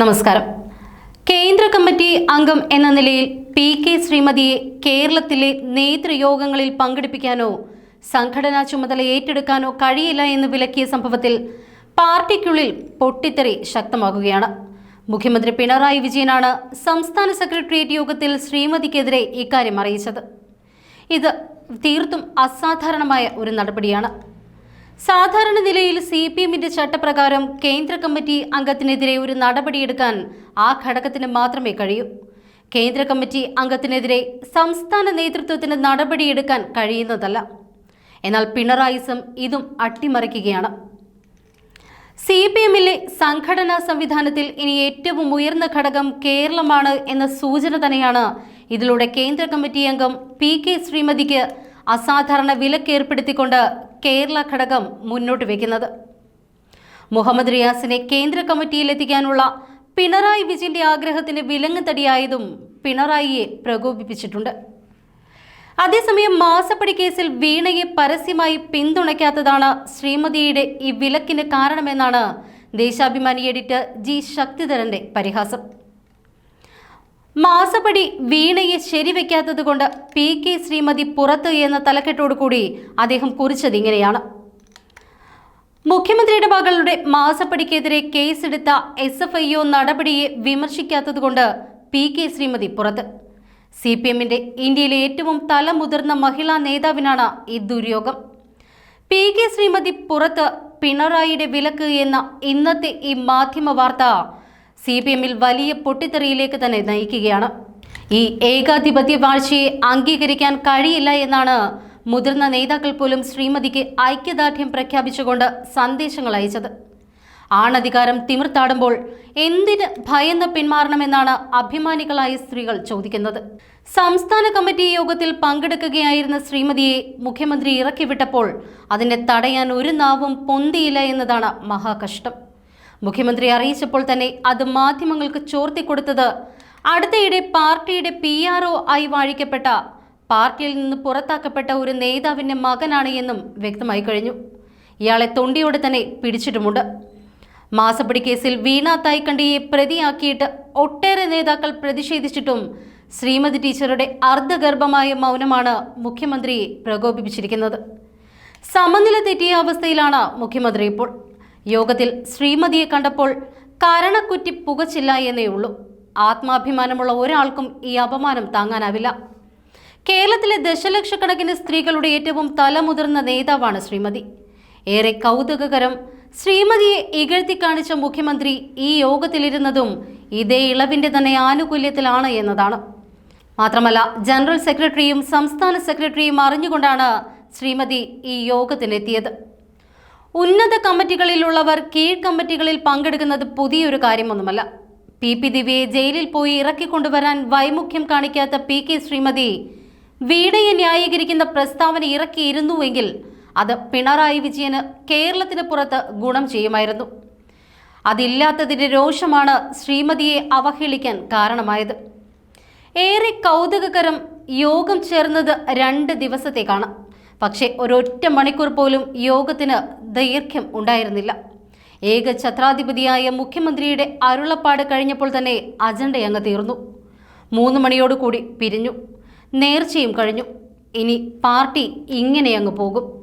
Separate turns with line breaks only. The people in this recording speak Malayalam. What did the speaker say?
നമസ്കാരം. കേന്ദ്ര കമ്മിറ്റി അംഗം എന്ന നിലയിൽ പി കെ ശ്രീമതിയെ കേരളത്തിലെ നേതൃയോഗങ്ങളിൽ പങ്കെടുപ്പിക്കാനോ സംഘടനാ ചുമതല ഏറ്റെടുക്കാനോ കഴിയില്ല എന്ന് വിലക്കിയ സംഭവത്തിൽ പാർട്ടിക്കുള്ളിൽ പൊട്ടിത്തെറി ശക്തമാകുകയാണ്. മുഖ്യമന്ത്രി പിണറായി വിജയനാണ് സംസ്ഥാന സെക്രട്ടേറിയറ്റ് യോഗത്തിൽ ശ്രീമതിക്കെതിരെ ഇക്കാര്യം അറിയിച്ചത്. ഇത് തീർത്തും അസാധാരണമായ ഒരു നടപടിയാണ്. സാധാരണ നിലയിൽ സി പി എമ്മിന്റെ ചട്ടപ്രകാരം കേന്ദ്ര കമ്മിറ്റി അംഗത്തിനെതിരെ ഒരു നടപടിയെടുക്കാൻ ആ ഘടകത്തിന് മാത്രമേ കഴിയൂ. കേന്ദ്ര കമ്മിറ്റി അംഗത്തിനെതിരെ സംസ്ഥാന നേതൃത്വത്തിന് നടപടിയെടുക്കാൻ കഴിയുന്നതല്ല. എന്നാൽ പിണറായിസം ഇതും അട്ടിമറിക്കുകയാണ്. സി പി എമ്മിലെ സംഘടനാ സംവിധാനത്തിൽ ഇനി ഏറ്റവും ഉയർന്ന ഘടകം കേരളമാണ് എന്ന സൂചന തന്നെയാണ് ഇതിലൂടെ കേന്ദ്ര കമ്മിറ്റി അംഗം പി കെ ശ്രീമതിക്ക് അസാധാരണ വിലക്കേർപ്പെടുത്തിക്കൊണ്ട് കേരള ഘടകം മുന്നോട്ട് വയ്ക്കുന്നത് മുഹമ്മദ് റിയാസിനെ കേന്ദ്ര കമ്മിറ്റിയിലെത്തിക്കാനുള്ള പിണറായി വിജയന്റെ ആഗ്രഹത്തിന് വിലങ്ങുതടിയായതും പിണറായിയെ പ്രകോപിപ്പിച്ചിട്ടുണ്ട്. അതേസമയം മാസപ്പടി കേസിൽ വീണയെ പരസ്യമായി പിന്തുണയ്ക്കാത്തതാണ് ശ്രീമതിയുടെ ഈ വിലക്കിന് കാരണമെന്നാണ് ദേശാഭിമാനി എഡിറ്റർ ജി ശക്തിധരന്റെ പരിഹാസം. മാസപ്പടി വീണയെ ശരിവെക്കാത്തത് കൊണ്ട് പി കെ ശ്രീമതി പുറത്ത് എന്ന തലക്കെട്ടോടുകൂടി അദ്ദേഹം കുറിച്ചത് ഇങ്ങനെയാണ്. മുഖ്യമന്ത്രിയുടെ മകളുടെ മാസപ്പടിക്കെതിരെ കേസെടുത്ത എസ് എഫ് ഐ ഒ നടപടിയെ വിമർശിക്കാത്തതുകൊണ്ട് പി കെ ശ്രീമതി പുറത്ത്. സി പി എമ്മിന്റെ ഇന്ത്യയിലെ ഏറ്റവും തലമുതിർന്ന മഹിളാ നേതാവിനാണ് ഈ ദുര്യോഗം. പി കെ ശ്രീമതി പുറത്ത് പിണറായിയുടെ വിലക്ക് എന്ന ഇന്നത്തെ ഈ മാധ്യമ വാർത്ത സി പി എമ്മിൽ വലിയ പൊട്ടിത്തെറിയിലേക്ക് തന്നെ നയിക്കുകയാണ്. ഈ ഏകാധിപത്യ വാഴ്ചയെ അംഗീകരിക്കാൻ കഴിയില്ല എന്നാണ് മുതിർന്ന നേതാക്കൾ പോലും ശ്രീമതിക്ക് ഐക്യദാർഢ്യം പ്രഖ്യാപിച്ചുകൊണ്ട് സന്ദേശങ്ങൾ അയച്ചത്. ആണധികാരം തിമിർത്താടുമ്പോൾ എന്തിന് ഭയന്ന് പിന്മാറണമെന്നാണ് അഭിമാനികളായ സ്ത്രീകൾ ചോദിക്കുന്നത്. സംസ്ഥാന കമ്മിറ്റി യോഗത്തിൽ പങ്കെടുക്കുകയായിരുന്ന ശ്രീമതിയെ മുഖ്യമന്ത്രി ഇറക്കിവിട്ടപ്പോൾ അതിനെ തടയാൻ ഒരു നാവും പൊന്തിയില്ല എന്നതാണ് മഹാകഷ്ടം. മുഖ്യമന്ത്രി അറിയിച്ചപ്പോൾ തന്നെ അത് മാധ്യമങ്ങൾക്ക് ചോർത്തിക്കൊടുത്തത് അടുത്തയിടെ പാർട്ടിയുടെ പി ആർ ഒ ആയി വാഴിക്കപ്പെട്ട പാർട്ടിയിൽ നിന്ന് പുറത്താക്കപ്പെട്ട ഒരു നേതാവിന്റെ മകനാണ് എന്നും വ്യക്തമായി കഴിഞ്ഞു. ഇയാളെ തൊണ്ടിയോടെ തന്നെ പിടിച്ചിട്ടുമുണ്ട്. മാസപ്പടി കേസിൽ വീണ തായ്ക്കണ്ടിയെ പ്രതിയാക്കിയിട്ട് ഒട്ടേറെ നേതാക്കൾ പ്രതിഷേധിച്ചിട്ടും ശ്രീമതി ടീച്ചറുടെ അർദ്ധഗർഭമായ മൗനമാണ് മുഖ്യമന്ത്രിയെ പ്രകോപിപ്പിച്ചിരിക്കുന്നത്. സമനില തെറ്റിയ അവസ്ഥയിലാണ് മുഖ്യമന്ത്രി ഇപ്പോൾ. യോഗത്തിൽ ശ്രീമതിയെ കണ്ടപ്പോൾ കരണക്കുറ്റി പുകച്ചില്ല എന്നേ ഉള്ളൂ. ആത്മാഭിമാനമുള്ള ഒരാൾക്കും ഈ അപമാനം താങ്ങാനാവില്ല. കേരളത്തിലെ ദശലക്ഷക്കണക്കിന് സ്ത്രീകളുടെ ഏറ്റവും തലമുതിർന്ന നേതാവാണ് ശ്രീമതി. ഏറെ കൗതുകകരം ശ്രീമതിയെ ഇകഴ്ത്തി കാണിച്ച മുഖ്യമന്ത്രി ഈ യോഗത്തിലിരുന്നതും ഇതേ ഇളവിന്റെ തന്നെ ആനുകൂല്യത്തിലാണ് എന്നതാണ്. മാത്രമല്ല ജനറൽ സെക്രട്ടറിയും സംസ്ഥാന സെക്രട്ടറിയും അറിഞ്ഞുകൊണ്ടാണ് ശ്രീമതി ഈ യോഗത്തിലെത്തിയത് ഉന്നത കമ്മിറ്റികളിലുള്ളവർ കീഴ് കമ്മിറ്റികളിൽ പങ്കെടുക്കുന്നത് പുതിയൊരു കാര്യമൊന്നുമല്ല. പി. പി. ദിവ്യയെ ജയിലിൽ പോയി ഇറക്കിക്കൊണ്ടുവരാൻ വൈമുഖ്യം കാണിക്കാത്ത പി. കെ. ശ്രീമതി വീടയെ ന്യായീകരിക്കുന്ന പ്രസ്താവന ഇറക്കിയിരുന്നുവെങ്കിൽ അത് പിണറായി വിജയന് കേരളത്തിന് പുറത്ത് ഗുണം ചെയ്യുമായിരുന്നു. അതില്ലാത്തതിന്റെ രോഷമാണ് ശ്രീമതിയെ അവഹേളിക്കാൻ കാരണമായത്. ഏറെ കൗതുകകരം യോഗം ചേർന്നത് രണ്ട് ദിവസത്തേക്കാണ്. പക്ഷേ ഒരൊറ്റ മണിക്കൂർ പോലും യോഗത്തിന് ദൈർഘ്യം ഉണ്ടായിരുന്നില്ല. ഏക ഛത്രാധിപതിയായ മുഖ്യമന്ത്രിയുടെ അരുളപ്പാട് കഴിഞ്ഞപ്പോൾ തന്നെ അജണ്ടയങ്ങ് തീർന്നു. മൂന്ന് മണിയോടുകൂടി പിരിഞ്ഞു. നേർച്ചയും കഴിഞ്ഞു. ഇനി പാർട്ടി ഇങ്ങനെയങ്ങ് പോകും.